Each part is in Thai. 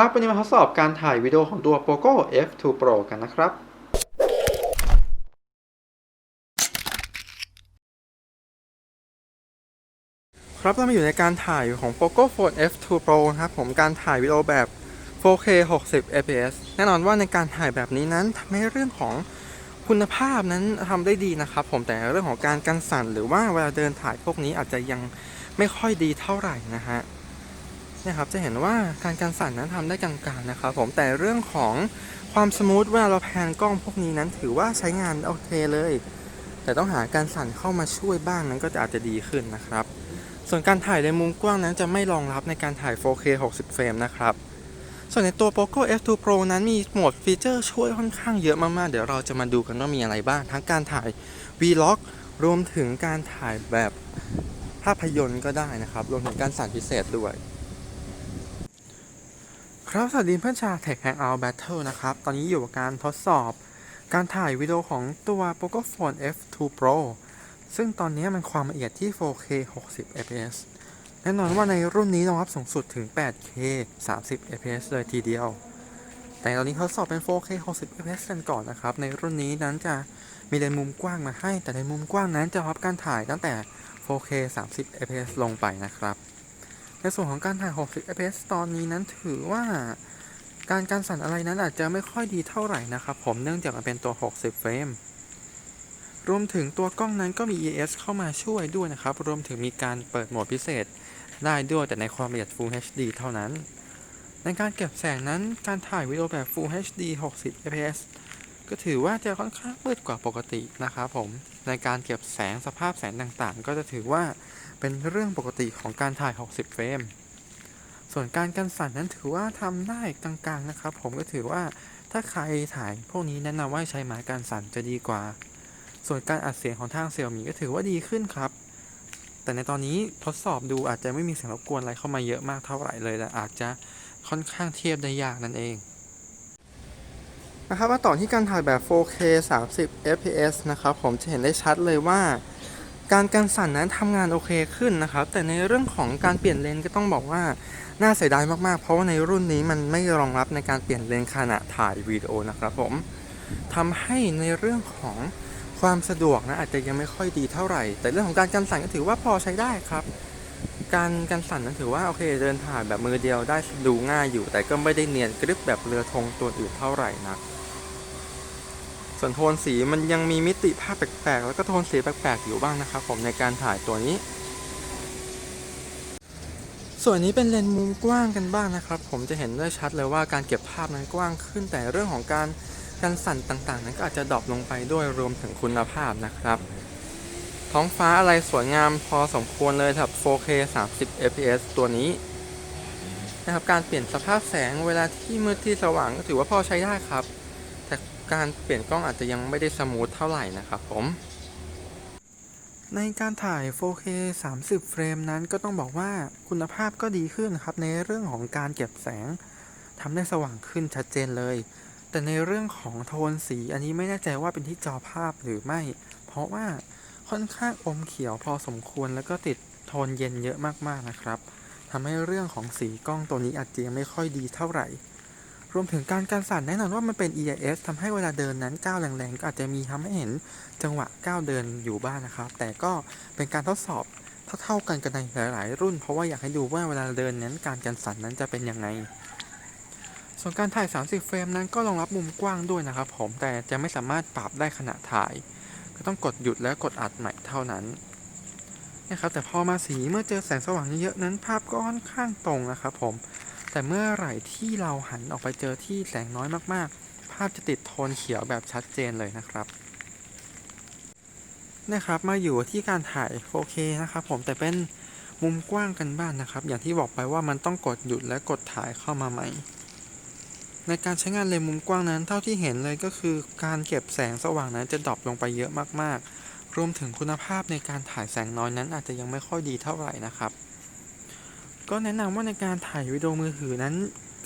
ครับวันนี้มาทดสอบการถ่ายวิดีโอของตัว POCO F2 Pro กันนะครับ ครับเรามาอยู่ในการถ่ายของ POCO Phone F2 Pro นะครับผมการถ่ายวิดีโอแบบ 4K 60 fps แน่นอนว่าในการถ่ายแบบนี้นั้นทำให้เรื่องของคุณภาพนั้นทำได้ดีนะครับผมแต่เรื่องของการกันสั่นหรือว่าเวลาเดินถ่ายพวกนี้อาจจะยังไม่ค่อยดีเท่าไหร่นะฮะ นี่ยครับจะเห็นว่าการกันสั่นนั้นทำได้กลางๆนะครับผมแต่เรื่องของความสมูทเวลาเราแพนกล้องพวกนี้นั้นถือว่าใช้งานโอเคเลย แต่ต้องหาการสั่นเข้ามาช่วยบ้างนั้นก็จะอาจจะดีขึ้นนะครับ ส่วนการถ่ายในมุมกว้างนั้นจะไม่รองรับในการถ่าย 4K 60 เฟรมนะครับส่วนในตัว POCO F2 Pro นั้นมีโหมดฟีเจอร์ช่วยค่อนข้างเยอะมากๆ เดี๋ยวเราจะมาดูกันว่ามีอะไรบ้าง ทั้งการถ่าย Vlog รวมถึงการถ่ายแบบภาพยนตร์ก็ได้นะครับ รวมถึงการสั่นพิเศษด้วย ครับสวัสดีเพื่อนชาว Tech Hangout Battle นะครับ ตอนนี้อยู่กับการทดสอบการถ่ายวิดีโอของตัว POCO Phone F2 Pro ซึ่งตอนนี้มันความละเอียดที่ 4K 60 fps แน่นอนว่าในรุ่นนี้รองรับสูงสุดถึง 8K 30 fps เลยทีเดียว แต่ตอนนี้ทดสอบเป็น 4K 60 fps กันก่อนนะครับ ในรุ่นนี้นั้นจะมีเลนส์มุมกว้างมาให้ แต่ในมุมกว้างนั้นจะรับการถ่ายตั้งแต่ 4K 30 fps ลงไปนะครับ ในส่วนของการถ่าย 60 fps ตอนนี้นั้นถือว่าการการสั่นอะไรนั้นอาจจะไม่ค่อยดีเท่าไหร่นะครับผมเนื่องจากมันเป็นตัว 60 เฟรม รวมถึงตัวกล้องนั้นก็มี ES เข้ามาช่วยด้วยนะครับ รวมถึงมีการเปิดโหมดพิเศษได้ด้วยแต่ในความละเอียด Full HD เท่านั้น ในการเก็บแสงนั้นการถ่ายวิดีโอแบบ Full HD 60 fps ก็ถือว่าจะค่อนข้างมืดกว่าปกตินะครับผม ในการเก็บแสงสภาพแสงต่างๆ ก็จะถือว่า เป็นเรื่องปกติของการถ่าย 60 เฟรม ส่วนการกันสั่นนั้นถือว่าทำได้กลางๆนะครับ ผมก็ถือว่าถ้าใครถ่ายพวกนี้แนะนำว่าใช้ไม้กันสั่นจะดีกว่า ส่วนการอัดเสียงของทางเซี่ยมีก็ถือว่าดีขึ้นครับ แต่ในตอนนี้ทดสอบดูอาจจะไม่มีเสียงรบกวนอะไรเข้ามาเยอะมากเท่าไหร่เลยและอาจจะค่อนข้างเทียบได้ยากนั่นเองนะครับมาต่อที่การถ่ายแบบ 4K 30 fps นะครับ ผมจะเห็นได้ชัดเลยว่า การกันสั่นนั้นทำงานโอเคขึ้นนะครับ แต่ในเรื่องของการเปลี่ยนเลนก็ต้องบอกว่าน่าเสียดายมากๆ เพราะว่าในรุ่นนี้มันไม่รองรับในการเปลี่ยนเลนขณะถ่ายวิดีโอนะครับผมทำให้ในเรื่องของความสะดวกนะอาจจะยังไม่ค่อยดีเท่าไหร่ แต่เรื่องของการกันสั่นก็ถือว่าพอใช้ได้ครับ การกันสั่นนั้นถือว่าโอเคเดินถ่ายแบบมือเดียวได้ดูง่ายอยู่ แต่ก็ไม่ได้เนียนกริบแบบเรือธงตัวอื่นเท่าไหร่นัก ส่วนโทนสีมันยังมีมิติภาพแปลกๆ แล้วก็โทนสีแปลกๆ อยู่บ้างนะครับผมในการถ่ายตัวนี้ ส่วนนี้เป็นเลนส์มุมกว้างกันบ้างนะครับ ผมจะเห็นได้ชัดเลยว่าการเก็บภาพนั้นกว้างขึ้น แต่เรื่องของการการสั่นต่างๆ นั้นก็อาจจะดรอปลงไปด้วยรวมถึงคุณภาพนะครับ ท้องฟ้าอะไรสวยงามพอสมควรเลยครับ 4K 30 fps ตัวนี้นะครับการเปลี่ยนสภาพแสงเวลาที่มืดที่สว่างก็ถือว่าพอใช้ได้ครับแต่ การเปลี่ยนกล้องอาจจะยังไม่ได้สมูทเท่าไหร่นะครับผม ในการถ่าย 4K 30 เฟรมนั้นก็ต้องบอกว่าคุณภาพก็ดีขึ้นครับในเรื่องของการเก็บแสงทำได้สว่างขึ้นชัดเจนเลย แต่ในเรื่องของโทนสีอันนี้ไม่แน่ใจว่าเป็นที่จอภาพหรือไม่ เพราะว่าค่อนข้างอมเขียวพอสมควรแล้วก็ติดโทนเย็นเยอะมากๆนะครับทำให้เรื่องของสีกล้องตัวนี้อาจจะยังไม่ค่อยดีเท่าไหร่ รวมถึงการการสั่นแน่นอนว่ามันเป็น EIS ทำให้เวลาเดินนั้นก้าวแรงๆก็อาจจะมีทำให้เห็นจังหวะก้าวเดินอยู่บ้างนะครับ แต่ก็เป็นการทดสอบเท่าๆกันกันในหลายๆ รุ่น เพราะว่าอยากให้ดูว่าเวลาเดินนั้นการกันสั่นนั้นจะเป็นยังไง ส่วนการถ่าย 30 เฟรมนั้นก็รองรับมุมกว้างด้วยนะครับผมแต่จะไม่สามารถปรับได้ขณะถ่าย ก็ต้องกดหยุดแล้วกดอัดใหม่เท่านั้นนะครับแต่พอมาสีเมื่อเจอแสงสว่างเยอะๆนั้นภาพก็ค่อนข้างตรงนะครับผม แต่เมื่อไหร่ที่เราหันออกไปเจอที่แสงน้อยมากๆ ภาพจะติดโทนเขียวแบบชัดเจนเลยนะครับนะครับ มาอยู่ที่การถ่าย 4K นะครับผมแต่เป็นมุมกว้างกันบ้างนนะครับ อย่างที่บอกไปว่ามันต้องกดหยุดและกดถ่ายเข้ามาใหม่ ในการใช้งานเลนส์มุมกว้างนั้นเท่าที่เห็นเลยก็คือการเก็บแสงสว่างนั้นจะดรอปลงไปเยอะมากๆ รวมถึงคุณภาพในการถ่ายแสงน้อยนั้นอาจจะยังไม่ค่อยดีเท่าไหร่นะครับ ก็แนะนำว่าในการถ่ายวิดีโอมือถือนั้น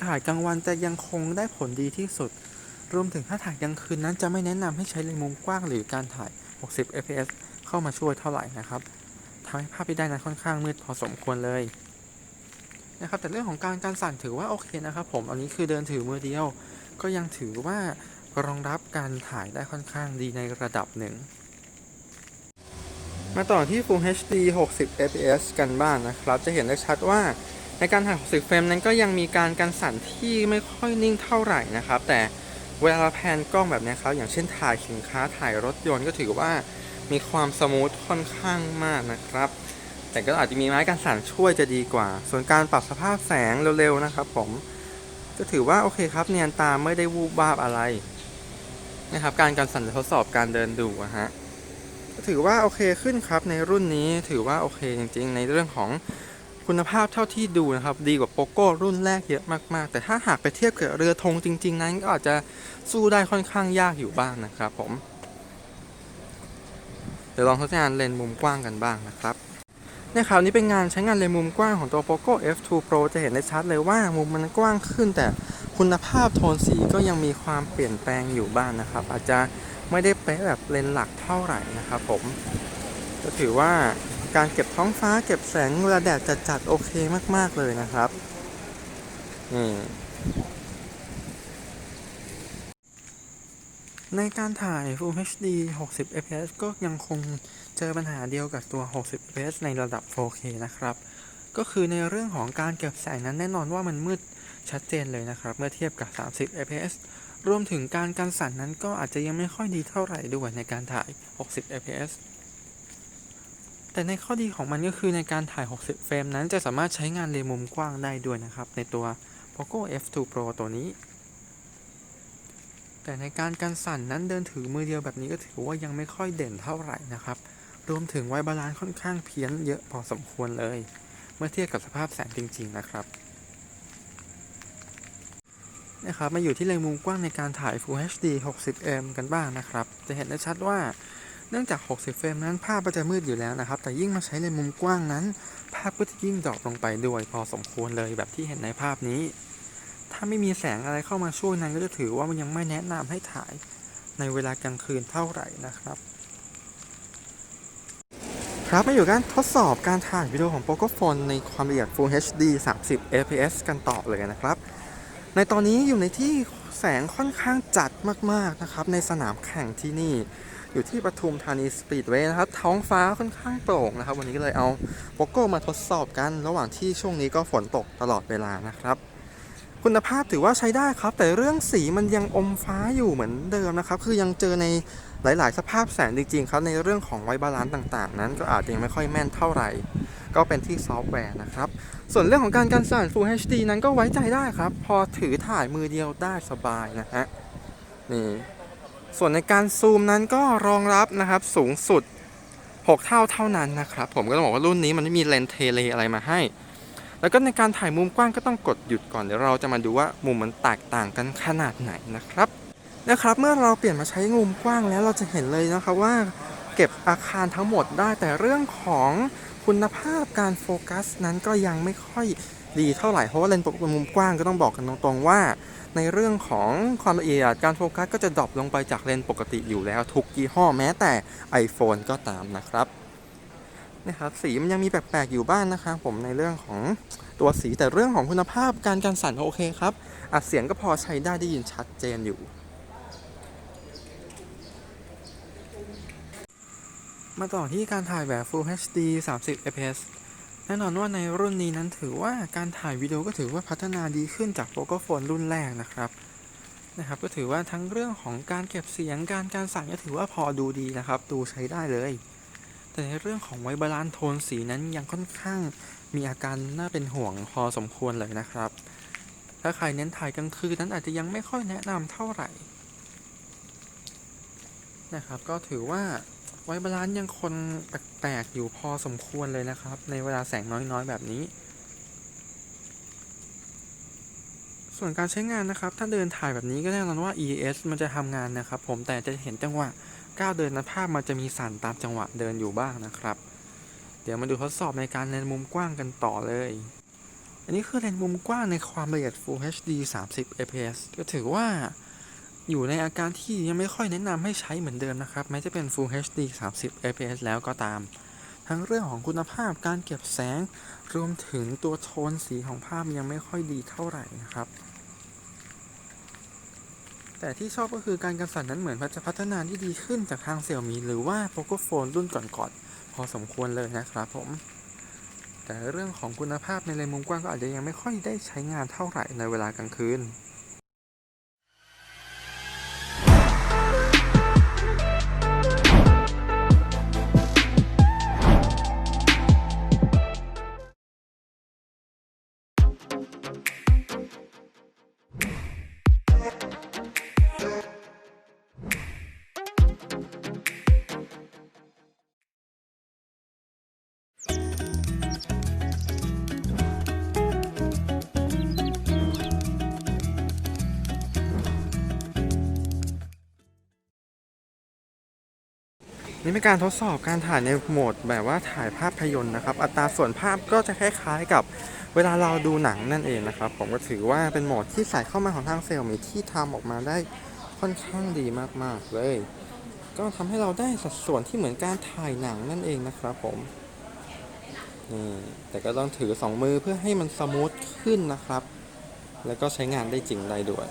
ถ่ายกลางวันจะยังคงได้ผลดีที่สุด รวมถึงถ้าถ่ายกลางคืนนั้นจะไม่แนะนำให้ใช้เลนส์มุมกว้างหรือการถ่าย 60 fps เข้ามาช่วยเท่าไหร่นะครับทำให้ภาพที่ได้นั้นค่อนข้างมืดพอสมควรเลยนะครับแต่เรื่องของการการสั่นถือว่าโอเคนะครับผมอันนี้คือเดินถือมือเดียว ก็ยังถือว่ารองรับการถ่ายได้ค่อนข้างดีในระดับหนึ่ง มาต่อที่ Full HD 60 fps กันบ้างนะครับ จะเห็นได้ชัดว่าในการถ่าย 60 เฟรมนั้นก็ยังมีการการสั่นที่ไม่ค่อยนิ่งเท่าไหร่นะครับ แต่เวลาแพนกล้องแบบนี้ครับ อย่างเช่นถ่ายสินค้าถ่ายรถยนต์ก็ถือว่ามีความสมูทค่อนข้างมากนะครับ แต่ก็อาจจะมีไม้การสั่นช่วยจะดีกว่า ส่วนการปรับสภาพแสงเร็วๆนะครับ ผมก็ถือว่าโอเคครับเนียนตาไม่ได้วูบวาบอะไรนะครับ การการสั่นทดสอบการเดินดูอะฮะ ถือว่าโอเคขึ้นครับในรุ่นนี้ถือว่าโอเคจริง ๆ ในเรื่องของคุณภาพเท่าที่ดูนะครับ ดีกว่าโปโก้รุ่นแรกเยอะมาก ๆ แต่ถ้าหากไปเทียบกับเรือธงจริง ๆ นั้นก็อาจจะสู้ได้ค่อนข้างยากอยู่บ้างนะครับผม เดี๋ยวลองทดสอบเลนส์มุมกว้างกันบ้างนะครับเนี่ยครับนี้เป็นงานใช้งานเลนส์มุมกว้างของตัว Poco F2 Pro จะเห็นได้ชัดเลยว่ามุมมันกว้างขึ้น แต่คุณภาพโทนสีก็ยังมีความเปลี่ยนแปลงอยู่บ้างนะครับ อาจจะ ไม่ได้เป๊ะแบบเลนส์หลักเท่าไหร่นะครับผมก็ถือว่าการเก็บท้องฟ้าเก็บแสงเวลาแดดจัดๆโอเคมากๆเลยนะครับนี่ในการถ่าย Full HD 60 fps ก็ยังคงเจอปัญหาเดียวกับตัว 60 fps ในระดับ 4K นะครับ ก็คือในเรื่องของการเก็บแสงนั้นแน่นอนว่ามันมืดชัดเจนเลยนะครับ เมื่อเทียบกับ 30 fps รวมถึงการการสั่นนั้นก็อาจจะยังไม่ค่อยดีเท่าไหร่ด้วยในการถ่าย 60 fps แต่ในข้อดีของมันก็คือในการถ่าย 60 เฟรมนั้นจะสามารถใช้งานเลมุมกว้างได้ด้วยนะครับ ในตัว Poco F2 Pro ตัวนี้ แต่ในการการสั่นนั้นเดินถือมือเดียวแบบนี้ก็ถือว่ายังไม่ค่อยเด่นเท่าไหร่นะครับ รวมถึงไวบาลานซ์ค่อนข้างเพี้ยนเยอะพอสมควรเลย เมื่อเทียบกับสภาพแสงจริง ๆ นะครับ นะครับมาอยู่ที่เลนส์มุมกว้างในการถ่าย Full HD 60m กันบ้างนะครับ จะเห็นได้ชัดว่าเนื่องจาก 60 เฟรมนั้นภาพก็จะมืดอยู่แล้วนะครับ แต่ยิ่งมาใช้เลนส์มุมกว้างนั้น ภาพก็จะยิ่งดรอปลงไปด้วยพอสมควรเลยแบบที่เห็นในภาพนี้ ถ้าไม่มีแสงอะไรเข้ามาช่วยนั้นก็จะถือว่ามันยังไม่แนะนำให้ถ่ายในเวลากลางคืนเท่าไหร่นะครับ ครับมาอยู่กันทดสอบการถ่ายวิดีโอของ Poco Phone ในความละเอียด Full HD 30 fps กันต่อเลยนะครับ ในตอนนี้อยู่ในที่แสงค่อนข้างจัดมากๆนะครับ ในสนามแข่งที่นี่ อยู่ที่ปทุมธานีสปีดเวย์นะครับ ท้องฟ้าค่อนข้างโปร่งนะครับ วันนี้ก็เลยเอาโปโก้มาทดสอบกัน ระหว่างที่ช่วงนี้ก็ฝนตกตลอดเวลานะครับ คุณภาพถือว่าใช้ได้ครับ แต่เรื่องสีมันยังอมฟ้าอยู่เหมือนเดิมนะครับ คือยังเจอในหลาย ๆ สภาพแสงจริง ๆ ครับ ในเรื่องของไวบาลานซ์ต่าง ๆ นั้นก็อาจจะยังไม่ค่อยแม่นเท่าไหร่ ก็เป็นที่ซอฟต์แวร์นะครับ ส่วนเรื่องของการกันสั่น Full HD นั้นก็ไว้ใจได้ครับ พอถือถ่ายมือเดียวได้สบายนะฮะนี่ส่วนในการซูมนั้นก็รองรับนะครับสูงสุด 6 เท่าเท่านั้นนะครับ ผมก็ต้องบอกว่ารุ่นนี้มันไม่มีเลนส์เทเลอะไรมาให้ แล้วก็ในการถ่ายมุมกว้างก็ต้องกดหยุดก่อนเดี๋ยวเราจะมาดูว่ามุมมันแตกต่างกันขนาดไหนนะครับนะครับเมื่อเราเปลี่ยนมาใช้มุมกว้างแล้วเราจะเห็นเลยนะครับว่าเก็บอาคารทั้งหมดได้แต่เรื่องของ คุณภาพการโฟกัสนั้นก็ยังไม่ค่อยดีเท่าไหร่ เพราะว่าเลนส์มุมกว้างก็ต้องบอกกันตรงๆว่า ในเรื่องของความละเอียดการโฟกัสก็จะดรอปลงไปจากเลนส์ปกติอยู่แล้ว ทุกยี่ห้อแม้แต่ iPhone ก็ตามนะครับนะครับสีมันยังมีแปลกๆอยู่บ้างนะครับผมในเรื่องของตัวสีแต่เรื่องของคุณภาพการการสั่นโอเคครับอัดเสียงก็พอใช้ได้ได้ยินชัดเจนอยู่ มาต่อที่การถ่ายแบบ Full HD 30 fps แน่นอนว่าในรุ่นนี้นั้นถือว่าการถ่ายวิดีโอก็ถือว่าพัฒนาดีขึ้นจาก Poco Phone รุ่นแรกนะครับนะครับ ก็ถือว่าทั้งเรื่องของการเก็บเสียงการการสั่นก็ถือว่าพอดูดีนะครับ ดูใช้ได้เลย แต่ในเรื่องของไวบาลานโทนสีนั้นยังค่อนข้างมีอาการน่าเป็นห่วงพอสมควรเลยนะครับ ถ้าใครเน้นถ่ายกลางคืนนั้นอาจจะยังไม่ค่อยแนะนำเท่าไหร่นะครับ ก็ถือว่า ไวบาลานซ์ยังคนแปลกๆอยู่พอสมควรเลยนะครับ ในเวลาแสงน้อยๆแบบนี้ ส่วนการใช้งานนะครับ ถ้าเดินถ่ายแบบนี้ก็แน่นอนว่า ES มันจะทำงานนะครับ ผมแต่จะเห็นจังหวะก้าวเดินนะภาพมันจะมีสั่นตามจังหวะเดินอยู่บ้างนะครับ เดี๋ยวมาดูทดสอบในการเลนมุมกว้างกันต่อเลย อันนี้คือเลนมุมกว้างในความละเอียด Full HD 30 fps ก็ถือว่า อยู่ในอาการที่ยังไม่ค่อยแนะนำให้ใช้เหมือนเดิมนะครับ แม้จะเป็น Full HD 30 fps แล้วก็ตาม ทั้งเรื่องของคุณภาพการเก็บแสง รวมถึงตัวโทนสีของภาพยังไม่ค่อยดีเท่าไหร่นะครับ แต่ที่ชอบก็คือการกันสั่นนั้นเหมือนจะพัฒนาที่ดีขึ้นจากทางเสี่ยมีหรือว่า Pocophone รุ่นก่อนๆพอสมควรเลยนะครับผมแต่เรื่องของคุณภาพในเลนมุมกว้างก็อาจจะยังไม่ค่อยได้ใช้งานเท่าไหร่ในเวลากลางคืน นี่เป็นการทดสอบการถ่ายในโหมดแบบว่าถ่ายภาพยนตร์นะครับ อัตราส่วนภาพก็จะคล้ายๆกับเวลาเราดูหนังนั่นเองนะครับ ผมก็ถือว่าเป็นโหมดที่ใส่เข้ามาของทางเซลมีที่ทำออกมาได้ค่อนข้างดีมากๆเลย ก็ทำให้เราได้สัดส่วนที่เหมือนการถ่ายหนังนั่นเองนะครับผมนี่แต่ก็ต้องถือสองมือเพื่อให้มันสมูทขึ้นนะครับ แล้วก็ใช้งานได้จริงได้ด้วย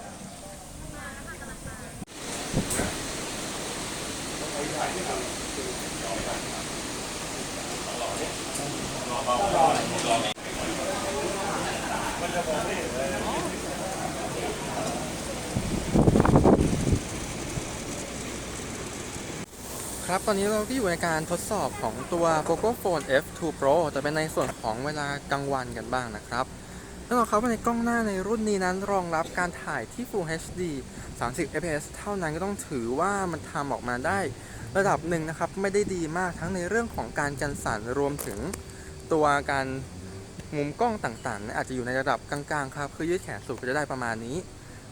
ครับ ตอนนี้เราก็อยู่ในการทดสอบของตัว Pocophone F2 Pro แต่เป็นในส่วนของเวลากลางวันกันบ้างนะครับแน่นอนครับว่าในกล้องหน้าในรุ่นนี้นั้นรองรับการถ่ายที่ Full HD 30 fps เท่านั้นก็ต้องถือว่ามันทำออกมาได้ ระดับหนึ่งนะครับไม่ได้ดีมากทั้งในเรื่องของการกันสั่นรวมถึงตัวการมุมกล้องต่างๆนี่ยอาจจะอยู่ในระดับกลางๆครับคือยืดแขนสุดก็จะได้ประมาณนี้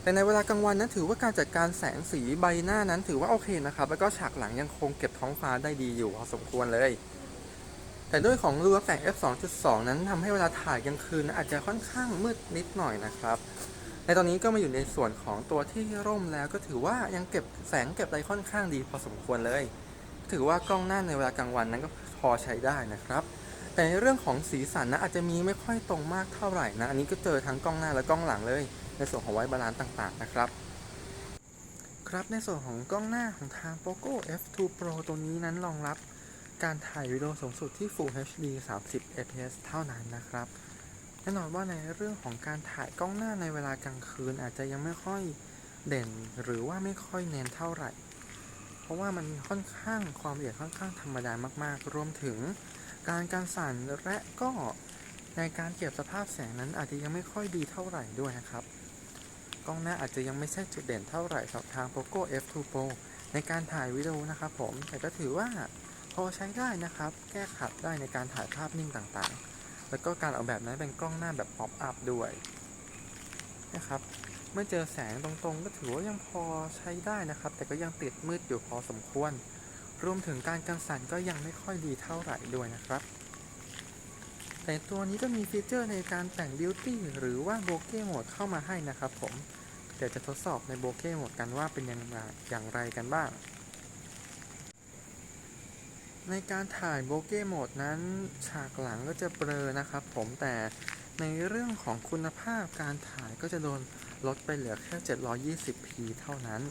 แต่ในเวลากลางวันนั้นถือว่าการจัดการแสงสีใบหน้านั้นถือว่าโอเคนะครับแล้วก็ฉากหลังยังคงเก็บท้องฟ้าได้ดีอยู่พอสมควรเลย แต่ด้วยของรูปแต่ง f 2.2 นั้นทำให้เวลาถ่ายกลางคืนอาจจะค่อนข้างมืดนิดหน่อยนะครับ ในตอนนี้ก็มาอยู่ในส่วนของตัวที่ร่มแล้วก็ถือว่ายังเก็บแสงเก็บอะไรค่อนข้างดีพอสมควรเลย ถือว่ากล้องหน้าในเวลากลางวันนั้นก็พอใช้ได้นะครับ แต่ในเรื่องของสีสันนะอาจจะมีไม่ค่อยตรงมากเท่าไหร่นะอันนี้ก็เจอทั้งกล้องหน้าและกล้องหลังเลย ในส่วนของไวบาลานซ์ต่างๆนะครับครับในส่วนของกล้องหน้าของทาง Poco F2 Pro ตัวนี้นั้นรองรับการถ่ายวิดีโอสูงสุดที่ Full HD 30 fps เท่านั้นนะครับ น่นอนว่าในเรื่องของการถ่ายกล้องหน้าในเวลากลางคืน อาจจะยังไม่ค่อยเด่นหรือว่าไม่ค่อยเน้นเท่าไหร่ เพราะว่ามันค่อนข้างความละเอียดค่อนข้างธรรมดามากๆ รวมถึงการการสั่นและก็ในการเก็บสภาพแสงนั้นอาจจะยังไม่ค่อยดีเท่าไหร่ด้วยนะครับ กล้องหน้าอาจจะยังไม่ใช่จุดเด่นเท่าไหร่สำหรับทาง Poco F2 Pro ในการถ่ายวิดีโอนะครับผม แต่ก็ถือว่าพอใช้ได้นะครับ แก้ขัดได้ในการถ่ายภาพนิ่งต่างๆ แล้วก็การออกแบบนั้นเป็นกล้องหน้าแบบ pop up ด้วยนะครับ เมื่อเจอแสงตรงๆ ก็ถือว่ายังพอใช้ได้นะครับ แต่ก็ยังติดมืดอยู่พอสมควร รวมถึงการกันสั่นก็ยังไม่ค่อยดีเท่าไหร่ด้วยนะครับ แต่ตัวนี้ก็มีฟีเจอร์ในการแต่ง Beauty หรือว่า Bokeh Mode เข้ามาให้นะครับผม เดี๋ยวจะทดสอบใน Bokeh Mode กันว่าเป็นอย่างไรกันบ้าง ในการถ่าย Bokeh Mode นั้นฉากหลังก็จะเบลอนะครับผมแต่ในเรื่องของคุณภาพการถ่ายก็จะโดนลดไปเหลือแค่ 720p เท่านั้น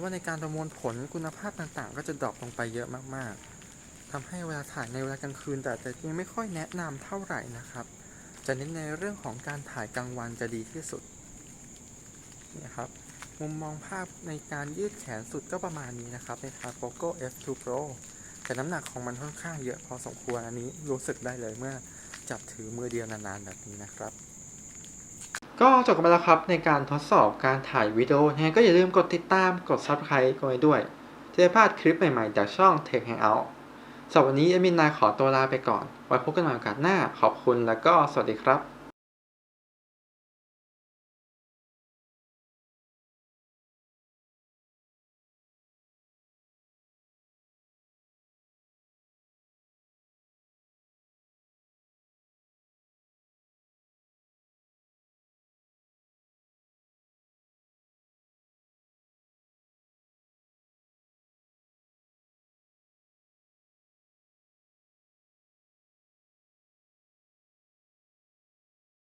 ว่าในการประมวลผลคุณภาพต่างๆ ก็จะดรอปลงไปเยอะมากๆทำให้เวลาถ่ายในเวลากลางคืน แต่แต่ยังไม่ค่อยแนะนำเท่าไหร่นะครับ จะเน้นในเรื่องของการถ่ายกลางวันจะดีที่สุดนี่ครับมุมมองภาพในการยืดแขนสุดก็ประมาณนี้นะครับในทาง Poco F2 Pro แต่น้ำหนักของมันค่อนข้างเยอะพอสมควรอันนี้รู้สึกได้เลยเมื่อจับถือมือเดียวนานๆแบบนี้นะครับ ก็จบกันไปแล้วครับในการทดสอบการถ่ายวิดีโอนะฮะก็อย่าลืมกดติดตามกด Subscribe กันไว้ด้วยจะได้พลาดคลิปใหม่ๆ จากช่อง Tech Hangout สำหรับวันนี้เอมินนายขอตัวลาไปก่อน ไว้พบกันใหม่โอกาสหน้าขอบคุณแล้วก็สวัสดีครับ